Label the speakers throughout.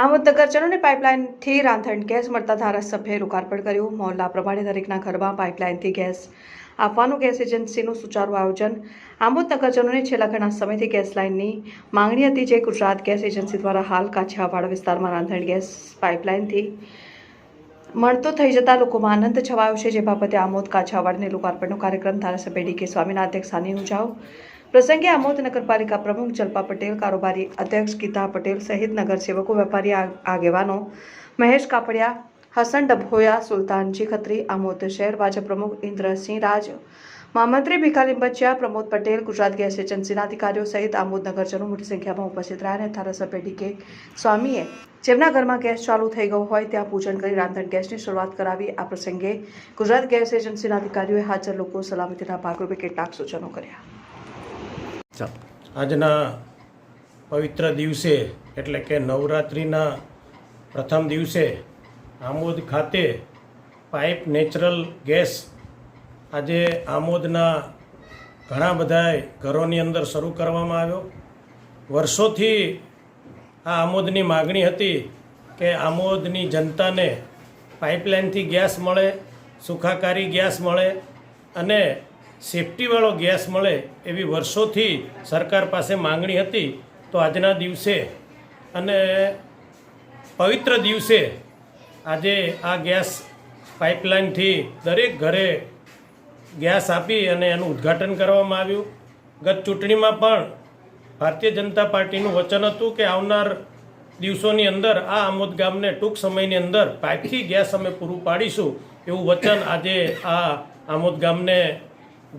Speaker 1: આમોદ ચલોને પાઇપલાઇનથી રાંધણ ગેસ મળતા ધારાસભ્યએ લોકાર્પણ કર્યું. મોહલ્લા પ્રમાણે દરેકના ઘરમાં પાઇપલાઇનથી ગેસ આપવાનું ગેસ એજન્સીનું સુચારું આયોજન. આમોદ નગરજનોને છેલ્લા ઘણા સમયથી ગેસ લાઇનની માંગણી હતી જે ગુજરાત ગેસ એજન્સી દ્વારા હાલ કાછિયાવાડ વિસ્તારમાં રાંધણ ગેસ પાઇપલાઇનથી મળતો થઈ જતા લોકોમાં આનંદ છવાયો છે. જે બાબતે આમોદ કાછાવાડને લોકાર્પણનો કાર્યક્રમ ધારાસભ્ય ડી કે સ્વામીના અધ્યક્ષસ્થાને યોજાયો. પ્રસંગે આમોદ નગરપાલિકા પ્રમુખ જલ્પા પટેલ, કારોબારી અધ્યક્ષ ગીતા પટેલ સહિત નગરસેવકો, વેપારી આગેવાનો મહેશ કાપડિયા, હસન ડભોયા, સુલતાનજી ખત્રી, આમોદ શહેર ભાજપ પ્રમુખ ઇન્દ્રસિંહ રાજ, મહામંત્રી ભીખાલી બચ્યા, પ્રમોદ પટેલ, ગુજરાત ગેસ એજન્સીના અધિકારીઓ સહિત આમોદ નગરજનો મોટી સંખ્યામાં ઉપસ્થિત રહ્યા અને ધારાસભ્ય ડી કે સ્વામીએ જેમના ઘરમાં ગેસ ચાલુ થઈ ગયો હોય ત્યાં પૂજન કરી રાંધણ ગેસની શરૂઆત કરાવી. આ પ્રસંગે ગુજરાત ગેસ એજન્સીના અધિકારીઓએ હાજર લોકો સલામતીના ભાગરૂપે કેટલાક સૂચનો કર્યા.
Speaker 2: ચાલો
Speaker 3: આજના પવિત્ર દિવસે એટલે કે નવરાત્રિના પ્રથમ દિવસે આમોદ ખાતે પાઇપ નેચરલ ગેસ આજે આમોદના ઘણા બધા ઘરોની અંદર શરૂ કરવામાં આવ્યો. વર્ષોથી આ આમોદની માગણી હતી કે આમોદની જનતાને પાઇપલાઇનથી ગેસ મળે, સુખાકારી ગેસ મળે અને સેફટીવાળો ગેસ મળે એવી વર્ષોથી સરકાર પાસે માંગણી હતી, તો આજના દિવસે અને પવિત્ર દિવસે આજે આ ગેસ પાઇપલાઇનથી દરેક ઘરે ગેસ આપી અને એનું ઉદ્ઘાટન કરવામાં આવ્યું. ગત ચૂંટણીમાં પણ ભારતીય જનતા પાર્ટીનું વચન હતું કે આવનાર દિવસોની અંદર આ આમોદ ગામને ટૂંક સમયની અંદર પાઇપથી ગેસ અમે પૂરું પાડીશું એવું વચન આજે આ આમોદ ગામને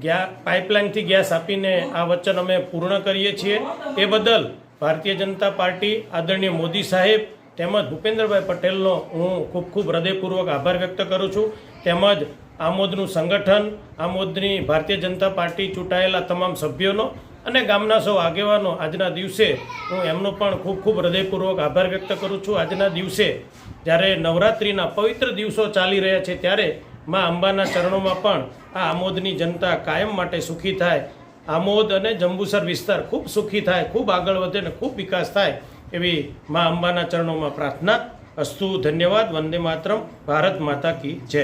Speaker 3: ગયા પાઇપલાઇનથી ગેસ આપીને આ વચન અમે પૂર્ણ કરીએ છીએ. એ બદલ ભારતીય જનતા પાર્ટી આદરણીય મોદી સાહેબ તેમજ ભૂપેન્દ્રભાઈ પટેલનો હું ખૂબ ખૂબ હૃદયપૂર્વક આભાર વ્યક્ત કરું છું. તેમજ આમોદનું સંગઠન, આમોદની ભારતીય જનતા પાર્ટી ચૂંટાયેલા તમામ સભ્યોનો અને ગામના સૌ આગેવાનો આજના દિવસે હું એમનો પણ ખૂબ ખૂબ હૃદયપૂર્વક આભાર વ્યક્ત કરું છું. આજના દિવસે જ્યારે નવરાત્રિના પવિત્ર દિવસો ચાલી રહ્યા છે ત્યારે મા અંબાના ચરણોમાં પણ આ આમોદની જનતા કાયમ માટે સુખી થાય. આમોદ અને જંબુસર વિસ્તાર ખૂબ સુખી થાય, ખૂબ આગળ વધે અને ખૂબ વિકાસ થાય એવી મા અંબાના ચરણોમાં પ્રાર્થના. અસ્તુ ધન્યવાદ, વંદે માતરમ, ભારત માતા કી જય.